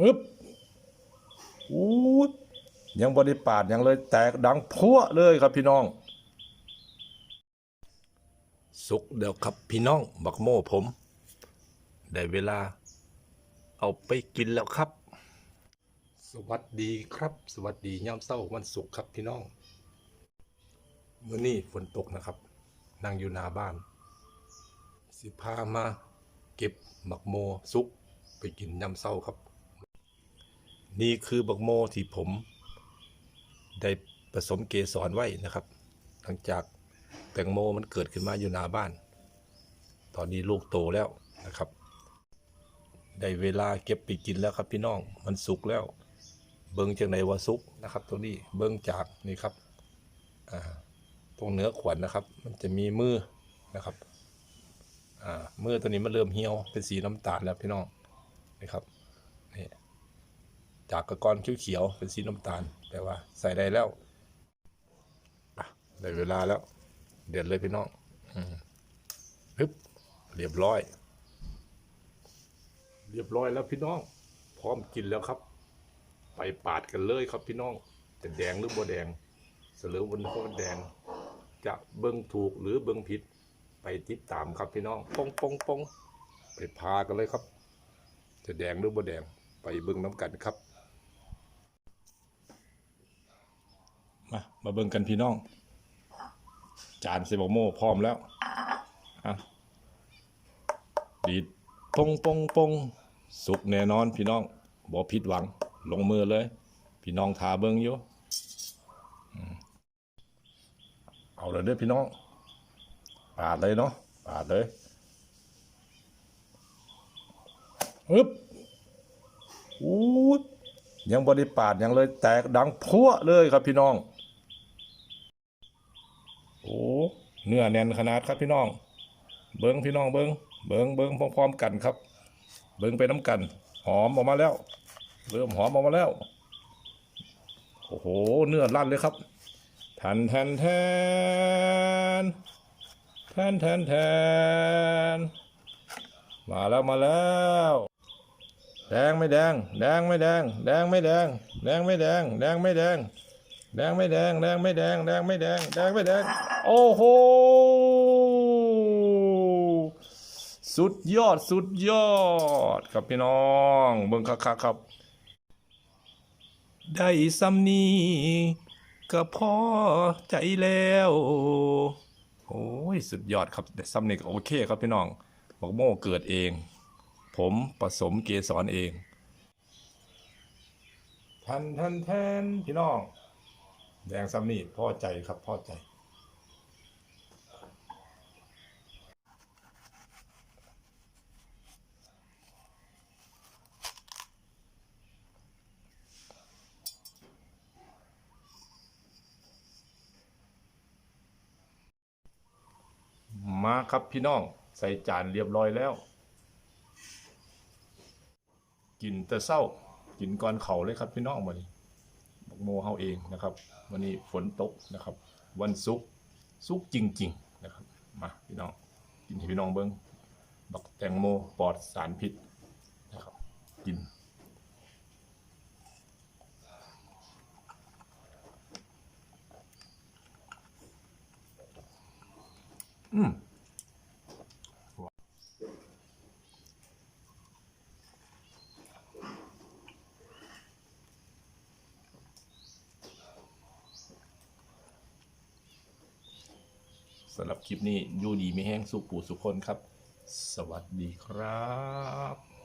อึ๊บอู้ยังบริปาดยังเลยแตกดังพัวเลยครับพี่น้อง สุกเดี๋ยวครับพี่น้อง บักโม่ผม ได้เวลา เอาไปกินแล้วครับ สวัสดีครับ สวัสดีย่ำเศร้าวันศุกร์ครับพี่น้องเมื่อนี้ฝนตกนะครับ นั่งอยู่หน้าบ้าน สิพามา เก็บบักโมซุกไปกินยำเศร้าครับ นี่คือบักโมที่ผม ได้ผสมเกสรไว้นะครับ หลังจากแตงโมมันเกิดขึ้นมาอยู่หน้าบ้าน ตอนนี้ลูกโตแล้วนะครับ ได้เวลาเก็บไปกินแล้วครับพี่น้อง มันสุกแล้ว เบิ้งจากไหนว่าสุกนะครับ ตัวนี้เบิ้งจากนี่ครับตรงเนื้อขวัญนะครับ มันจะมีมือนะครับมือตัวนี้มันเริ่มเหี่ยวเป็นสีน้ำตาลแล้วพี่น้องนี่ครับนี่ จากกระกอนเขียวๆเป็นสีน้ำตาลแปลว่าใส่ได้แล้วได้เวลาแล้ว เดือดเลยพี่น้องฮึบเรียบร้อย เรียบร้อยแล้วพี่น้อง พร้อมกินแล้วครับ ไปปาดกันเลยครับพี่น้องจะแดงหรือบ่แดงเสลือวันโคแดง จะเบิ้งถูกหรือเบิ้งผิด ไปติดตามครับพี่น้องปองปองปองไปพากันเลยครับ จะแดงหรือบ่แดงไปเบิ้งน้ำกันครับ มามาเบิ้งกันพี่น้อง จานเซบโมพร้อมแล้วอะดีดปงปงปงสุกแน่นอนพี่น้องบ่ผิดหวัง ลงมือเลย พี่น้องทาเบิ้งอยู่อืมเอาเลยเด้อพี่น้องปาดเลยเนาะปาดเลยฮึบอู้ยยังบริปาดยังเลยแตกดังพัวเลยครับพี่น้อง โอ้เนื้อแน่นขนาดครับพี่น้อง เบิ้งพี่น้องเบิ้งเบิ้งเบิ้งพร้อมๆกันครับ เบิ้งไปน้ำกัน หอมออกมาแล้ว เริ่มหอมออกมาแล้ว โอ้โห เนื้อลั่นเลยครับแทนแทนแทนแทนแทนแทนมาแล้วมาแล้วแดงไม่แดง แดงไม่แดง แดงไม่แดง แดงไม่แดง แดงไม่แดง แดงไม่แดงแดงไม่แดงแดงไม่แดงแดงไม่แดงโอ้โหสุดยอดสุดยอดครับพี่น้อง เบิ่งคักครับ ได้ซ้ำนี้ก็พอใจแล้ว โอ้ยสุดยอดครับได้ซ้ำนี้ก็โอเคครับพี่น้องบอกโม่เกิดเอง ผมผสมเกสรเองทันทันแทนพี่น้อง แดงซ้ำนี่พ่อใจครับพ่อใจ มาครับพี่น้องใส่จานเรียบร้อยแล้ว กินแต่เศร้ากินก่อนเขาเลยครับพี่น้องวันนี้ โมเฮาเองนะครับ วันนี้ฝนตกนะครับ วันศุกร์ศุกร์จริง ๆนะครับ มาพี่น้องกินให้พี่น้องเบิ้งบักแตงโมปลอดสารพิษนะครับ กินอืม สำหรับคลิปนี้อยู่ดีไม่แห้งสุขปูสุขคนครับ สวัสดีครับ